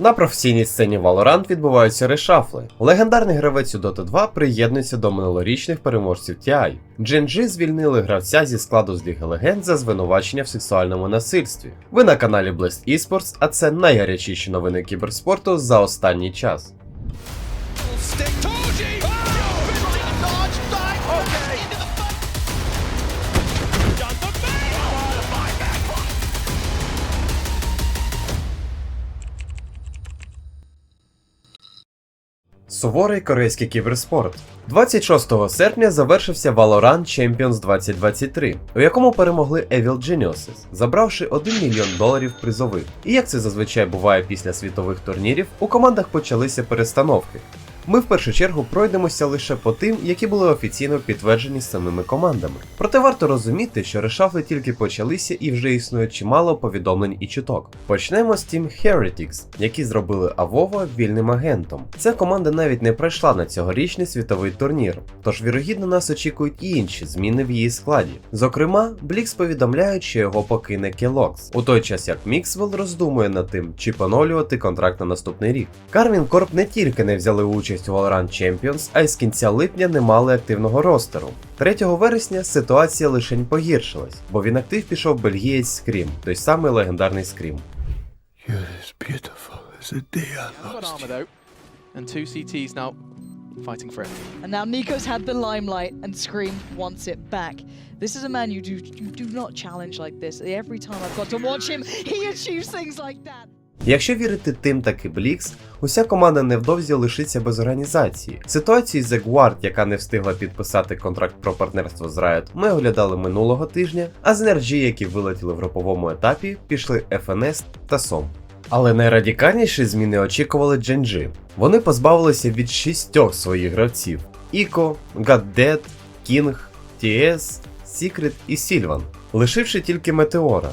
На професійній сцені Valorant відбуваються решафли. Легендарний гравець у Dota 2 приєднується до минулорічних переможців TI. GNG звільнили гравця зі складу з Ліги Легенд за звинувачення в сексуальному насильстві. Ви на каналі Blast Esports, а це найгарячіші новини кіберспорту за останній час. Суворий корейський кіберспорт. 26 серпня завершився Valorant Champions 2023, у якому перемогли Evil Geniuses, забравши 1 мільйон доларів призових. І як це зазвичай буває після світових турнірів, у командах почалися перестановки. Ми в першу чергу пройдемося лише по тим, які були офіційно підтверджені самими командами. Проте варто розуміти, що решафли тільки почалися і вже існує чимало повідомлень і чуток. Почнемо з Team Heretics, які зробили Авова вільним агентом. Ця команда навіть не пройшла на цьогорічний світовий турнір, тож вірогідно нас очікують і інші зміни в її складі. Зокрема, Блікс повідомляють, що його покине Келокс, у той час як Міксвелл роздумує над тим, чи поновлювати контракт на наступний рік. Кармін Корп не тільки не взяли участь у Valorant Champions, а й з кінця липня не мали активного ростеру. 3 вересня ситуація лишень погіршилась, бо в інактив пішов бельгієць Скрім, той самий легендарний Скрім. And two CTs now fighting for it. And now Nico's had the limelight and Scream wants it back. This is a man you do you do not challenge like this. Every time I've got to watch him, he achieves things like that. Якщо вірити тим таки Блікс, уся команда невдовзі лишиться без організації. Ситуацію з Guard, яка не встигла підписати контракт про партнерство з Riot, ми оглядали минулого тижня, а з NRG, які вилетіли в груповому етапі, пішли FNS та SOM. Але найрадикальніші зміни очікували Genji. Вони позбавилися від шістьох своїх гравців: Іко, Goddead, King, TS, Secret і Sylvan, лишивши тільки Метеора.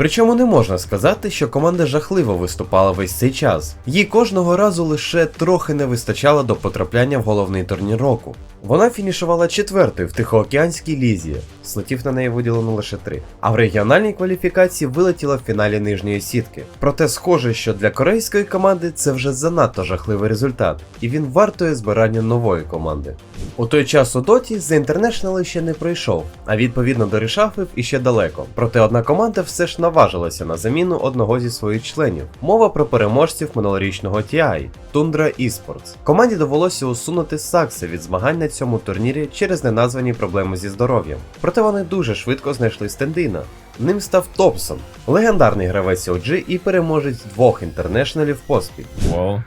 Причому не можна сказати, що команда жахливо виступала весь цей час. Їй кожного разу лише трохи не вистачало до потрапляння в головний турнір року. Вона фінішувала четвертою в Тихоокеанській лізі, слотів на неї виділено лише три. А в регіональній кваліфікації вилетіла в фіналі нижньої сітки. Проте схоже, що для корейської команди це вже занадто жахливий результат, і він вартує збирання нової команди. У той час у Доті The International ще не пройшов, а відповідно до решафлів іще далеко. Проте одна команда все ж наважилася на заміну одного зі своїх членів. Мова про переможців минулорічного TI – Tundra Esports. Команді довелося усунути Сакса від змагань на цьому турнірі через неназвані проблеми зі здоров'ям. Проте вони дуже швидко знайшли стендина. Ним став Топсон, легендарний гравець OG і переможець двох інтернешналів поспіль. Well,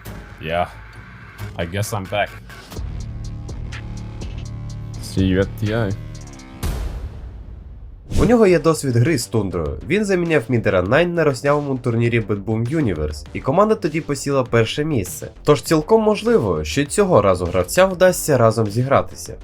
yeah. I guess I'm back. See you at TI. У нього є досвід гри з тундрою. Він заміняв Мідера Найн на роснявому турнірі Bad Boom Universe, і команда тоді посіла перше місце. Тож цілком можливо, що й цього разу гравцям вдасться разом зігратися.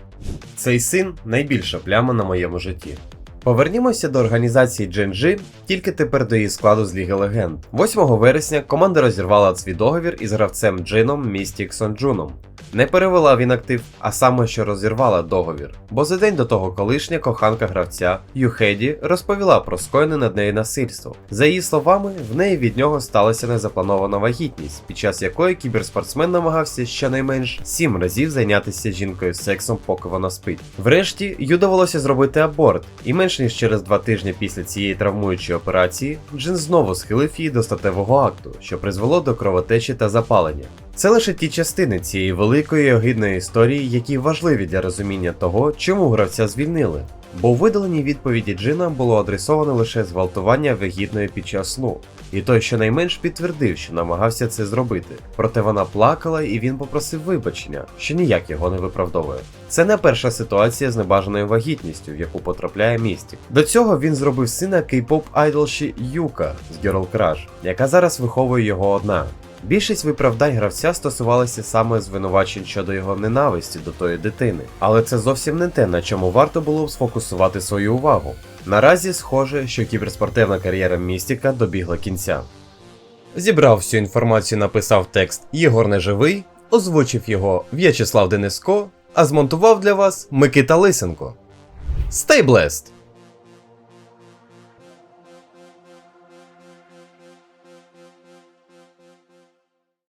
Цей син найбільша пляма на моєму житті. Повернімося до організації GNG, тільки тепер до її складу з Ліги Легенд. 8 вересня команда розірвала свій договір із гравцем Джином Містік Сонджуном. Не перевела він актив, а саме що розірвала договір. Бо за день до того колишня коханка гравця Юхеді розповіла про скоєне над нею насильство. За її словами, в неї від нього сталася незапланована вагітність, під час якої кіберспортсмен намагався щонайменш 7 разів зайнятися жінкою сексом, поки вона спить. Врешті ю довелося зробити аборт, і менш ніж через два тижні після цієї травмуючої операції, Джин знову схилив її до статевого акту, що призвело до кровотечі та запалення. Це лише ті частини цієї великої огидної історії, які важливі для розуміння того, чому гравця звільнили. Бо у видаленій відповіді Джина було адресовано лише зґвалтування вагітної під час сну, і той щонайменш підтвердив, що намагався це зробити. Проте вона плакала і він попросив вибачення, що ніяк його не виправдовує. Це не перша ситуація з небажаною вагітністю, в яку потрапляє містік. До цього він зробив сина кей-поп айдолші Юка з Girl Crush, яка зараз виховує його одна. Більшість виправдань гравця стосувалася саме звинувачень щодо його ненависті до тої дитини, але це зовсім не те, на чому варто було б сфокусувати свою увагу. Наразі схоже, що кіберспортивна кар'єра Містіка добігла кінця. Зібрав всю інформацію, написав текст Єгор Неживий, озвучив його В'ячеслав Дениско, а змонтував для вас Микита Лисенко. Stay blessed!